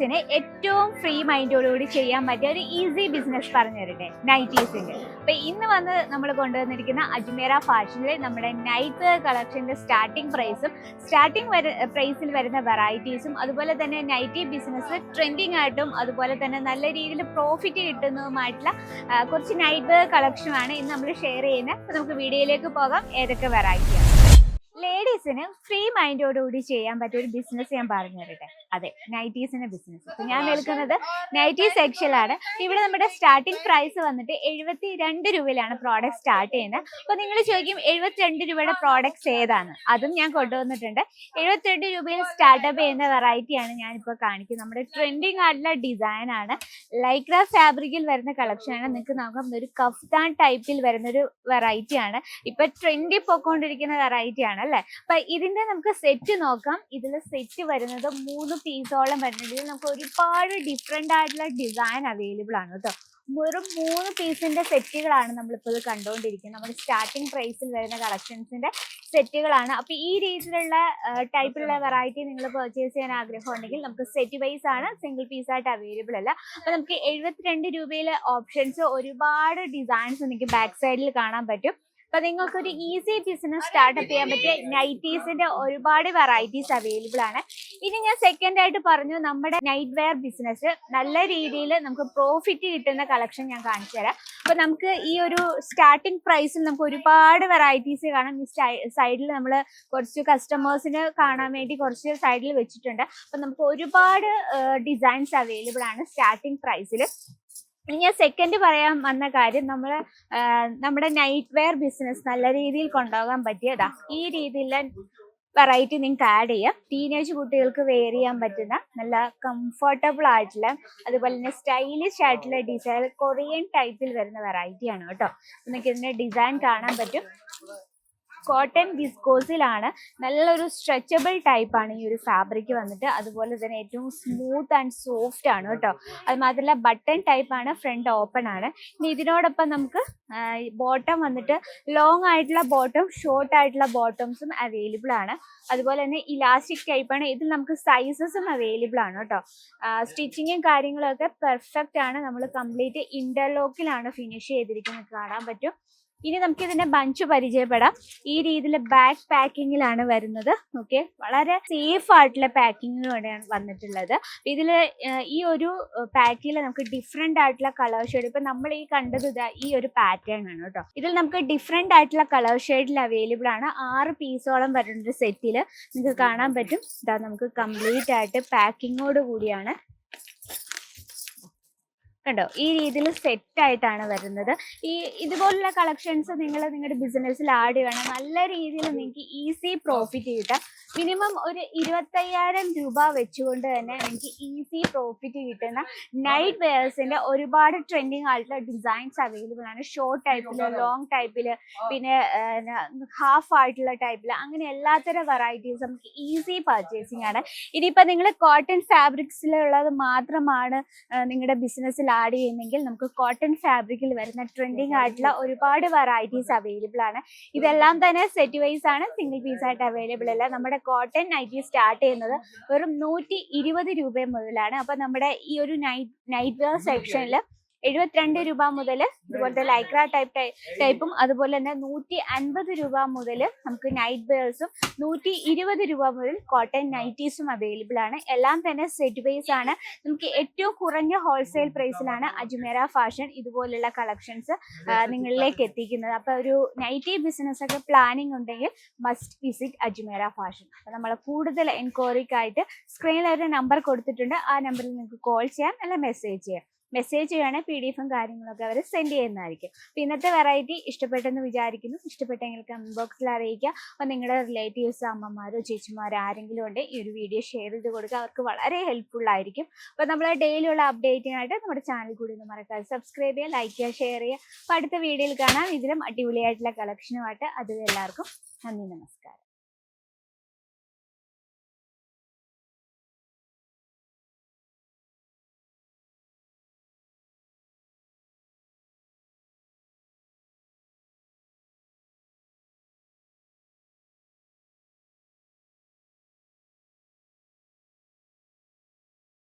ലേഡീസിന് ഏറ്റവും ഫ്രീ മൈൻഡോടുകൂടി ചെയ്യാൻ പറ്റിയ ഒരു ഈസി ബിസിനസ് പറഞ്ഞു തരട്ടെ നൈറ്റീസിന്റെ അപ്പൊ ഇന്ന് വന്ന് നമ്മൾ കൊണ്ടുവന്നിരിക്കുന്ന അജ്മേര ഫാഷനിൽ നമ്മുടെ നൈറ്റ് കളക്ഷന്റെ സ്റ്റാർട്ടിംഗ് പ്രൈസും സ്റ്റാർട്ടിംഗ് പ്രൈസിൽ വരുന്ന വെറൈറ്റീസും അതുപോലെ തന്നെ നൈറ്റി ബിസിനസ് ട്രെൻഡിങ് ആയിട്ടും അതുപോലെ തന്നെ നല്ല രീതിയിൽ പ്രോഫിറ്റ് കിട്ടുന്നതുമായിട്ടുള്ള കുറച്ച് നൈറ്റ് കളക്ഷനാണ് ഇന്ന് നമ്മൾ ഷെയർ ചെയ്യുന്നത്. നമുക്ക് വീഡിയോയിലേക്ക് പോകാം. ഏതൊക്കെ വെറൈറ്റിയാണ് ലേഡീസിന് ഫ്രീ മൈൻഡോടുകൂടി ചെയ്യാൻ പറ്റിയ ഒരു ബിസിനസ് ഞാൻ പറഞ്ഞു തരട്ടെ. അതെ നൈറ്റീസിന്റെ ബിസിനസ് ഞാൻ നിൽക്കുന്നത് നൈറ്റി ആണ് ഇവിടെ നമ്മുടെ സ്റ്റാർട്ടിംഗ് പ്രൈസ് വന്നിട്ട് എഴുപത്തി രണ്ട് രൂപയിലാണ് പ്രോഡക്റ്റ് സ്റ്റാർട്ട് ചെയ്യുന്നത്. അപ്പൊ നിങ്ങൾ ചോദിക്കും എഴുപത്തിരണ്ട് രൂപയുടെ പ്രോഡക്ട്സ് ഏതാണ്? അതും ഞാൻ കൊണ്ടുവന്നിട്ടുണ്ട്. എഴുപത്തിരണ്ട് രൂപയിൽ സ്റ്റാർട്ടപ്പ് ചെയ്യുന്ന വെറൈറ്റിയാണ് ഞാനിപ്പോൾ കാണിക്കുന്നത്. നമ്മുടെ ട്രെൻഡിങ് ആയിട്ടുള്ള ഡിസൈൻ ആണ്. ലൈക്ര ഫാബ്രിക്കിൽ വരുന്ന കളക്ഷൻ ആണ്. നിങ്ങൾക്ക് നോക്കാം ഒരു കഫ്താൻ ടൈപ്പിൽ വരുന്ന ഒരു വെറൈറ്റിയാണ് ഇപ്പൊ ട്രെൻഡി പൊക്കോണ്ടിരിക്കുന്ന വെറൈറ്റി ആണ്. അല്ലെ? അപ്പൊ ഇതിന്റെ നമുക്ക് സെറ്റ് നോക്കാം. ഇതിൽ സെറ്റ് വരുന്നത് മൂന്ന് പീസോളം വരുന്നുണ്ട്. ഇതിൽ നമുക്ക് ഒരുപാട് ഡിഫറെന്റ് ആയിട്ടുള്ള ഡിസൈൻ അവൈലബിൾ ആണ് കേട്ടോ. വെറും മൂന്ന് പീസിന്റെ സെറ്റുകളാണ് നമ്മളിപ്പോൾ ഇത് കണ്ടുകൊണ്ടിരിക്കുന്നത്. നമ്മുടെ സ്റ്റാർട്ടിംഗ് പ്രൈസിൽ വരുന്ന കളക്ഷൻസിന്റെ സെറ്റുകളാണ് അപ്പൊ ഈ രീതിയിലുള്ള ടൈപ്പിലുള്ള വെറൈറ്റി നിങ്ങൾ പർച്ചേസ് ചെയ്യാൻ ആഗ്രഹം ഉണ്ടെങ്കിൽ നമുക്ക് സെറ്റ് വൈസ് ആണ് സിംഗിൾ പീസ് ആയിട്ട് അവൈലബിൾ അല്ല. അപ്പൊ നമുക്ക് എഴുപത്തിരണ്ട് രൂപയിലെ ഓപ്ഷൻസ് ഒരുപാട് ഡിസൈൻസ് നിങ്ങൾക്ക് ബാക്ക് സൈഡിൽ കാണാൻ പറ്റും. അപ്പൊ നിങ്ങൾക്ക് ഒരു ഈസി ബിസിനസ് സ്റ്റാർട്ടപ്പ് ചെയ്യാൻ പറ്റിയ നൈറ്റീസിന്റെ ഒരുപാട് വെറൈറ്റീസ് അവൈലബിൾ ആണ്. ഇനി ഞാൻ സെക്കൻഡ് ആയിട്ട് പറഞ്ഞു നമ്മുടെ നൈറ്റ് വെയർ ബിസിനസ് നല്ല രീതിയിൽ നമുക്ക് പ്രോഫിറ്റ് കിട്ടുന്ന കളക്ഷൻ ഞാൻ കാണിച്ചു തരാം. അപ്പൊ നമുക്ക് ഈ ഒരു സ്റ്റാർട്ടിംഗ് പ്രൈസിൽ നമുക്ക് ഒരുപാട് വെറൈറ്റീസ് കാണാം. ഈ സൈഡിൽ നമ്മൾ കുറച്ച് കസ്റ്റമേഴ്സിന് കാണാൻ വേണ്ടി കുറച്ച് സൈഡിൽ വെച്ചിട്ടുണ്ട്. അപ്പൊ നമുക്ക് ഒരുപാട് ഡിസൈൻസ് അവൈലബിൾ ആണ് സ്റ്റാർട്ടിംഗ് പ്രൈസിൽ ഞാൻ സെക്കൻഡ് പറയാൻ വന്ന കാര്യം നമ്മൾ നമ്മുടെ നൈറ്റ് വെയർ ബിസിനസ് നല്ല രീതിയിൽ കൊണ്ടുപോകാൻ പറ്റിയതാ. ഈ രീതിയിലുള്ള വെറൈറ്റി നിങ്ങൾക്ക് ആഡ് ചെയ്യാം. ടീനേജ് കുട്ടികൾക്ക് വെയർ ചെയ്യാൻ പറ്റുന്ന നല്ല കംഫർട്ടബിൾ ആയിട്ടുള്ള അതുപോലെ തന്നെ സ്റ്റൈലിഷ് ആയിട്ടുള്ള ഡിസൈൻ കൊറിയൻ ടൈപ്പിൽ വരുന്ന വെറൈറ്റിയാണ് കേട്ടോ. നിങ്ങൾക്ക് ഇതിന്റെ ഡിസൈൻ കാണാൻ പറ്റും. കോട്ടൺ വിസ്കോസിലാണ് നല്ലൊരു സ്ട്രെച്ചബിൾ ടൈപ്പ് ആണ് ഈ ഒരു ഫാബ്രിക് വന്നിട്ട്. അതുപോലെ തന്നെ ഏറ്റവും സ്മൂത്ത് ആൻഡ് സോഫ്റ്റ് ആണ് കേട്ടോ. അത് മാത്രമല്ല ബട്ടൺ ടൈപ്പ് ആണ് ഫ്രണ്ട് ഓപ്പൺ ആണ്. ഇനി ഇതിനോടൊപ്പം നമുക്ക് ബോട്ടം വന്നിട്ട് ലോങ് ആയിട്ടുള്ള ബോട്ടം ഷോർട്ട് ആയിട്ടുള്ള ബോട്ടംസും അവൈലബിൾ ആണ്. അതുപോലെ തന്നെ ഇലാസ്റ്റിക് ടൈപ്പ് ആണ്. ഇതിൽ നമുക്ക് സൈസസും അവൈലബിൾ ആണ് കേട്ടോ. സ്റ്റിച്ചിങ്ങും കാര്യങ്ങളൊക്കെ പെർഫെക്റ്റ് ആണ്. നമ്മൾ കംപ്ലീറ്റ് ഇന്റർലോക്കിലാണ് ഫിനിഷ് ചെയ്തിരിക്കുന്നത്. കാണാൻ പറ്റും. ഇനി നമുക്ക് ഇതിന്റെ ബഞ്ച് പരിചയപ്പെടാം. ഈ രീതിയിൽ ബാക്ക് പാക്കിങ്ങിലാണ് വരുന്നത്. ഓക്കെ വളരെ സേഫ് ആയിട്ടുള്ള പാക്കിങ്ങിലൂടെയാണ് വന്നിട്ടുള്ളത്. ഇതിൽ ഈ ഒരു പാക്കിൽ നമുക്ക് ഡിഫറെന്റ് ആയിട്ടുള്ള കളർ ഷെയ്ഡ് ഇപ്പൊ നമ്മൾ ഈ കണ്ടത് ഇതാ ഈ ഒരു പാറ്റേൺ ആണ് കേട്ടോ. ഇതിൽ നമുക്ക് ഡിഫറെന്റ് ആയിട്ടുള്ള കളർ ഷെയ്ഡിൽ അവൈലബിൾ ആണ്. ആറ് പീസോളം വരുന്ന സെറ്റിൽ നിങ്ങൾക്ക് കാണാൻ പറ്റും. ഇതാ നമുക്ക് കംപ്ലീറ്റ് ആയിട്ട് പാക്കിങ്ങോട് കൂടിയാണ്. കണ്ടോ? ഈ രീതിയിൽ സെറ്റ് ആയിട്ടാണ് വരുന്നത്. ഈ ഇതുപോലുള്ള കളക്ഷൻസ് നിങ്ങൾ നിങ്ങളുടെ ബിസിനസ്സിൽ ആഡ് ചെയ്യണം. നല്ല രീതിയിൽ നിങ്ങൾക്ക് ഈസി പ്രോഫിറ്റ് കിട്ടാം. മിനിമം ഒരു ഇരുപത്തയ്യായിരം രൂപ വെച്ചുകൊണ്ട് തന്നെ എനിക്ക് ഈസി പ്രോഫിറ്റ് കിട്ടുന്ന നൈറ്റ് വെയേഴ്സിന്റെ ഒരുപാട് ട്രെൻഡിങ് ആയിട്ടുള്ള ഡിസൈൻസ് അവൈലബിൾ ആണ്. ഷോർട്ട് ടൈപ്പിൽ ലോങ് ടൈപ്പിൽ പിന്നെ ഹാഫ് ആയിട്ടുള്ള ടൈപ്പിൽ അങ്ങനെ എല്ലാത്തരം വെറൈറ്റീസ് നമുക്ക് ഈസി പർച്ചേസിങ് ആണ്. ഇനിയിപ്പോൾ നിങ്ങൾ കോട്ടൺ ഫാബ്രിക്സിലുള്ളത് മാത്രമാണ് നിങ്ങളുടെ ബിസിനസ്സിൽ ആഡ് ചെയ്യുന്നെങ്കിൽ നമുക്ക് കോട്ടൺ ഫാബ്രിക്കിൽ വരുന്ന ട്രെൻഡിങ് ആയിട്ടുള്ള ഒരുപാട് വെറൈറ്റീസ് അവൈലബിൾ ആണ്. ഇതെല്ലാം തന്നെ സെറ്റ് വൈസ് ആണ് സിംഗിൾ പീസ് ആയിട്ട് അവൈലബിൾ അല്ല. നമ്മുടെ കോട്ടൺ നൈറ്റി സ്റ്റാർട്ട് ചെയ്യുന്നത്. വെറും നൂറ്റി ഇരുപത് രൂപ മുതലാണ്. അപ്പൊ നമ്മുടെ ഈ ഒരു നൈറ്റ് നൈറ്റ് വെയർ സെക്ഷനിൽ എഴുപത്തിരണ്ട് രൂപ മുതൽ ഇതുപോലത്തെ ലൈക്ര ടൈപ്പ് ടൈപ്പും അതുപോലെ തന്നെ നൂറ്റി അൻപത് രൂപ മുതൽ നമുക്ക് നൈറ്റ് വെയർസും നൂറ്റി ഇരുപത് രൂപ മുതൽ കോട്ടൺ നൈറ്റീസും അവൈലബിൾ ആണ്. എല്ലാം തന്നെ സെറ്റ് ബേസ് ആണ്. നമുക്ക് ഏറ്റവും കുറഞ്ഞ ഹോൾസെയിൽ പ്രൈസിലാണ് അജ്മേര ഫാഷൻ ഇതുപോലുള്ള കളക്ഷൻസ് നിങ്ങളിലേക്ക് എത്തിക്കുന്നത്. അപ്പൊ ഒരു നൈറ്റി ബിസിനസ് ഒക്കെ പ്ലാനിങ് ഉണ്ടെങ്കിൽ മസ്റ്റ് വിസിറ്റ് അജ്മേര ഫാഷൻ അപ്പൊ നമ്മൾ കൂടുതൽ എൻക്വയറിക്കായിട്ട് സ്ക്രീനിൽ ഒരു നമ്പർ കൊടുത്തിട്ടുണ്ട്. ആ നമ്പറിൽ നിങ്ങൾക്ക് കോൾ ചെയ്യാം അല്ല മെസ്സേജ് ചെയ്യാം. മെസ്സേജ് ചെയ്യുകയാണെങ്കിൽ പി ഡി എഫും കാര്യങ്ങളൊക്കെ അവർ സെൻഡ് ചെയ്യുന്നതായിരിക്കും. അപ്പോൾ ഇന്നത്തെ വെറൈറ്റി ഇഷ്ടപ്പെട്ടെന്ന് വിചാരിക്കുന്നു. ഇഷ്ടപ്പെട്ടെങ്കിൽ കമന്റ് ബോക്സിൽ അറിയിക്കുക. അപ്പോൾ നിങ്ങളുടെ റിലേറ്റീവ്സ് അമ്മമാരോ ചേച്ചിമാരോ ആരെങ്കിലും ഉണ്ടെങ്കിൽ ഈ ഒരു വീഡിയോ ഷെയർ ചെയ്ത് കൊടുക്കുക. അവർക്ക് വളരെ ഹെൽപ്ഫുൾ ആയിരിക്കും. നമ്മൾ ഡെയിലിയുള്ള അപ്ഡേറ്റിനായിട്ട് നമ്മുടെ ചാനൽ കൂടി ഒന്ന് മറക്കാതെ സബ്സ്ക്രൈബ് ചെയ്യുക ലൈക്ക് ചെയ്യുക ഷെയർ ചെയ്യുക. അപ്പോൾ അടുത്ത വീഡിയോയിൽ കാണാം. ഇതിലും അടിപൊളിയായിട്ടുള്ള കളക്ഷനുമായിട്ട് അതുവരെ എല്ലാവർക്കും നന്ദി നമസ്കാരം.